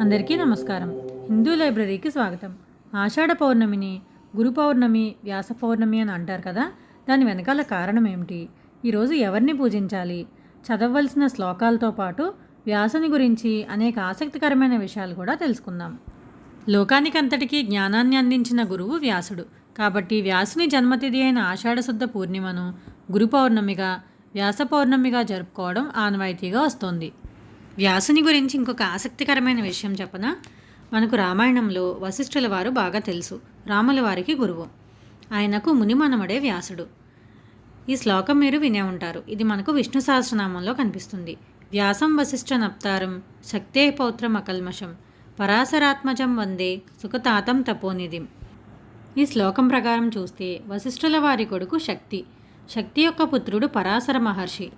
అందరికీ నమస్కారం. హిందూ లైబ్రరీకి స్వాగతం. ఆషాఢ పౌర్ణమిని గురు పౌర్ణమి వ్యాస పౌర్ణమి అని అంటారు కదా? దాని వెనకాల కారణం ఏమిటి? ఈరోజు ఎవరిని పూజించాలి? చదవవలసిన శ్లోకాలతో పాటు వ్యాసుని గురించి అనేక ఆసక్తికరమైన విషయాలు కూడా తెలుసుకుందాం. లోకానికంతటికీ జ్ఞానాన్ని అందించిన గురువు వ్యాసుడు. కాబట్టి వ్యాసుని జన్మతిథి అయిన ఆషాఢశుద్ధ పూర్ణిమను గురు పౌర్ణమిగా వ్యాస పౌర్ణమిగా జరుపుకోవడం ఆనవాయితీగా వస్తోంది. వ్యాసుని గురించి ఇంకొక ఆసక్తికరమైన విషయం చెప్పనా? మనకు రామాయణంలో వశిష్ఠుల వారు బాగా తెలుసు. రాముల వారికి గురువు. ఆయనకు మునిమనమడే వ్యాసుడు. ఈ శ్లోకం మీరు వినే ఉంటారు. ఇది మనకు విష్ణు సహస్రనామంలో కనిపిస్తుంది. వ్యాసం వశిష్ఠ నప్తారం శక్తే పౌత్రం అకల్మషం పరాశరాత్మజం వందే సుఖతాతం తపోనిధిం. ఈ శ్లోకం ప్రకారం చూస్తే వశిష్ఠుల వారి కొడుకు శక్తి శక్తి యొక్క పుత్రుడు పరాశర మహర్షి.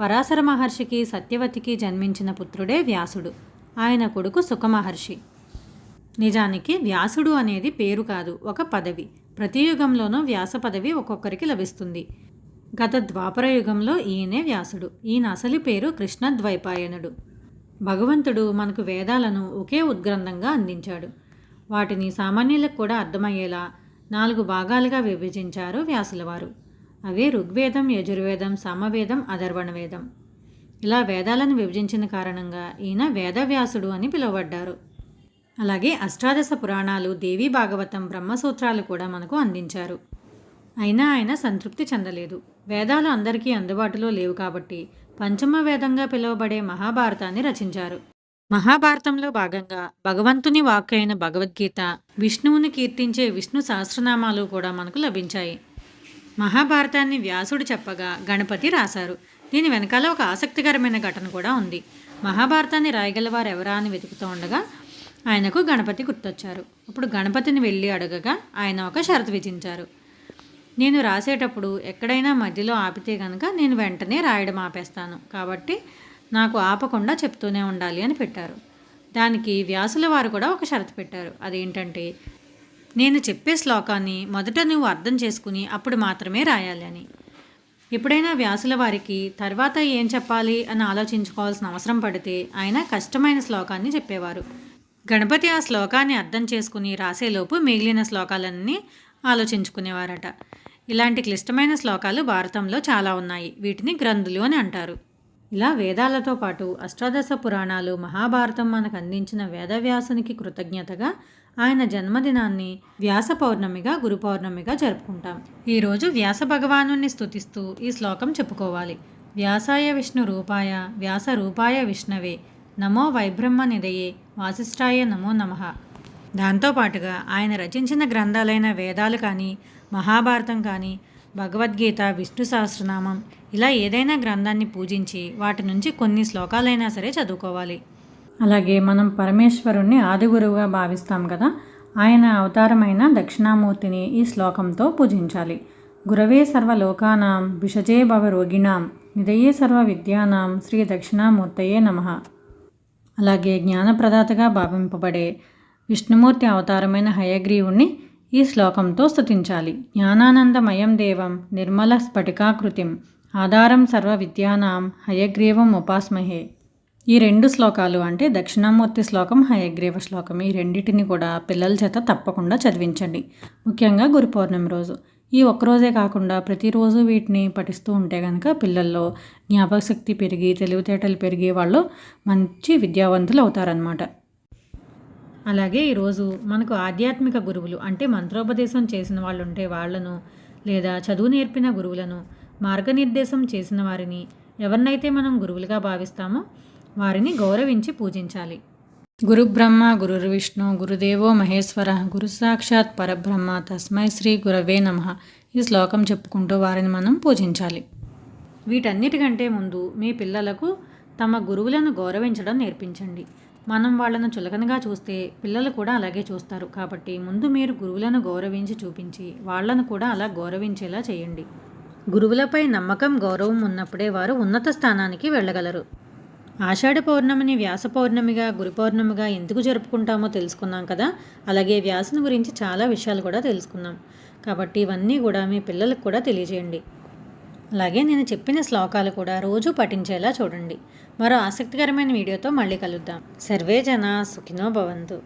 పరాశర మహర్షికి సత్యవతికి జన్మించిన పుత్రుడే వ్యాసుడు. ఆయన కొడుకు సుఖమహర్షి. నిజానికి వ్యాసుడు అనేది పేరు కాదు ఒక పదవి. ప్రతి యుగంలోనూ వ్యాస పదవి ఒక్కొక్కరికి లభిస్తుంది. గత ద్వాపర యుగంలో ఈయనే వ్యాసుడు. ఈయన అసలు పేరు కృష్ణద్వైపాయనుడు. భగవంతుడు మనకు వేదాలను ఒకే ఉద్గ్రంథంగా అందించాడు. వాటిని సామాన్యులకు కూడా అర్థమయ్యేలా నాలుగు భాగాలుగా విభజించారు వ్యాసులవారు. అవే ఋగ్వేదం యజుర్వేదం సామవేదం అధర్వణ వేదం ఇలా వేదాలను విభజించిన కారణంగా ఈయన వేదవ్యాసుడు అని పిలువబడ్డారు. అలాగే అష్టాదశ పురాణాలు దేవీ భాగవతం బ్రహ్మసూత్రాలు కూడా మనకు అందించారు. అయినా ఆయన సంతృప్తి చెందలేదు. వేదాలు అందరికీ అందుబాటులో లేవు కాబట్టి పంచమ వేదంగా పిలువబడే మహాభారతాన్ని రచించారు. మహాభారతంలో భాగంగా భగవంతుని వాక్కైన భగవద్గీత విష్ణువుని కీర్తించే విష్ణు సహస్రనామాలు కూడా మనకు లభించాయి. మహాభారతాన్ని వ్యాసుడు చెప్పగా గణపతి రాశారు. దీని వెనకాల ఒక ఆసక్తికరమైన ఘటన కూడా ఉంది. మహాభారతాన్ని రాయగలవారు ఎవరా అని వెతుకుతూ ఉండగా ఆయనకు గణపతి గుర్తొచ్చారు. అప్పుడు గణపతిని వెళ్ళి అడగగా ఆయన ఒక షరతు విధించారు. నేను రాసేటప్పుడు ఎక్కడైనా మధ్యలో ఆపితే కనుక నేను వెంటనే రాయడం ఆపేస్తాను. కాబట్టి నాకు ఆపకుండా చెప్తూనే ఉండాలి అని పెట్టారు. దానికి వ్యాసుల వారు కూడా ఒక షరతు పెట్టారు. అదేంటంటే నేను చెప్పే శ్లోకాన్ని మొదట నువ్వు అర్థం చేసుకుని అప్పుడు మాత్రమే రాయాలి అని. ఎప్పుడైనా వ్యాసుల వారికి తర్వాత ఏం చెప్పాలి అని ఆలోచించుకోవాల్సిన అవసరం పడితే ఆయన కష్టమైన శ్లోకాన్ని చెప్పేవారు. గణపతి ఆ శ్లోకాన్ని అర్థం చేసుకుని రాసేలోపు మిగిలిన శ్లోకాలన్నీ ఆలోచించుకునేవారట. ఇలాంటి క్లిష్టమైన శ్లోకాలు భారతంలో చాలా ఉన్నాయి. వీటిని గ్రంథులు అని అంటారు. ఇలా వేదాలతో పాటు అష్టాదశ పురాణాలు మహాభారతం మనకు అందించిన వేదవ్యాసునికి కృతజ్ఞతగా ఆయన జన్మదినాన్ని వ్యాస పౌర్ణమిగా గురు పౌర్ణమిగా జరుపుకుంటాం. ఈరోజు వ్యాస భగవాను స్తుతిస్తూ ఈ శ్లోకం చెప్పుకోవాలి. వ్యాసాయ విష్ణు రూపాయ వ్యాస రూపాయ విష్ణవే నమో వైబ్రహ్మ నిదయే వాసిష్ఠాయ నమో నమః. దాంతోపాటుగా ఆయన రచించిన గ్రంథాలైన వేదాలు కానీ మహాభారతం కానీ భగవద్గీత విష్ణు సహస్రనామం ఇలా ఏదైనా గ్రంథాన్ని పూజించి వాటి నుంచి కొన్ని శ్లోకాలైనా సరే చదువుకోవాలి. అలాగే మనం పరమేశ్వరుణ్ణి ఆదిగురువుగా భావిస్తాం కదా. ఆయన అవతారమైన దక్షిణామూర్తిని ఈ శ్లోకంతో పూజించాలి. గురవే సర్వలోకానాం విషజే భవ రోగిణాం నిదయే సర్వ విద్యానాం శ్రీ దక్షిణామూర్తయే నమః. అలాగే జ్ఞానప్రదాతగా భావింపబడే విష్ణుమూర్తి అవతారమైన హయగ్రీవుణ్ణి ఈ శ్లోకంతో స్థుతించాలి జ్ఞానానందమయం దేవం నిర్మల స్ఫటికాకృతిం ఆధారం సర్వ విద్యానాం హయగ్రీవం ఉపాస్మహే. ఈ రెండు శ్లోకాలు అంటే దక్షిణామూర్తి శ్లోకం హయగ్రీవ శ్లోకం ఈ రెండింటిని కూడా పిల్లల చేత తప్పకుండా చదివించండి. ముఖ్యంగా గురు పౌర్ణమి రోజు. ఈ ఒక్కరోజే కాకుండా ప్రతిరోజు వీటిని పఠిస్తూ ఉంటే కనుక పిల్లల్లో జ్ఞాపకశక్తి పెరిగి తెలివితేటలు పెరిగి వాళ్ళు మంచి విద్యావంతులు అవుతారనమాట అలాగే ఈరోజు మనకు ఆధ్యాత్మిక గురువులు అంటే మంత్రోపదేశం చేసిన వాళ్ళు ఉంటే వాళ్ళను లేదా చదువు నేర్పిన గురువులను మార్గనిర్దేశం చేసిన వారిని ఎవరినైతే మనం గురువులుగా భావిస్తామో వారిని గౌరవించి పూజించాలి. గురుబ్రహ్మ గురుర్విష్ణు గురు విష్ణు గురుదేవో మహేశ్వర గురు సాక్షాత్ పరబ్రహ్మ తస్మై శ్రీ గురవే నమ ఈ శ్లోకం చెప్పుకుంటూ వారిని మనం పూజించాలి. వీటన్నిటికంటే ముందు మీ పిల్లలకు తమ గురువులను గౌరవించడం నేర్పించండి. మనం వాళ్ళను చులకనగా చూస్తే పిల్లలు కూడా అలాగే చూస్తారు. కాబట్టి ముందు మీరు గురువులను గౌరవించి చూపించి వాళ్ళను కూడా అలా గౌరవించేలా చేయండి. గురువులపై నమ్మకం గౌరవం ఉన్నప్పుడే వారు ఉన్నత స్థానానికి వెళ్ళగలరు. ఆషాఢ పౌర్ణమిని వ్యాస పౌర్ణమిగా గురు పౌర్ణమిగా ఎందుకు జరుపుకుంటామో తెలుసుకున్నాం కదా. అలాగే వ్యాసుని గురించి చాలా విషయాలు కూడా తెలుసుకున్నాం. కాబట్టి ఇవన్నీ కూడా మీ పిల్లలకు కూడా తెలియజేయండి. అలాగే నేను చెప్పిన శ్లోకాలు కూడా రోజు పఠించేలా చూడండి. మరో ఆసక్తికరమైన వీడియోతో మళ్ళీ కలుద్దాం. సర్వే జన సుఖినో భవంతు.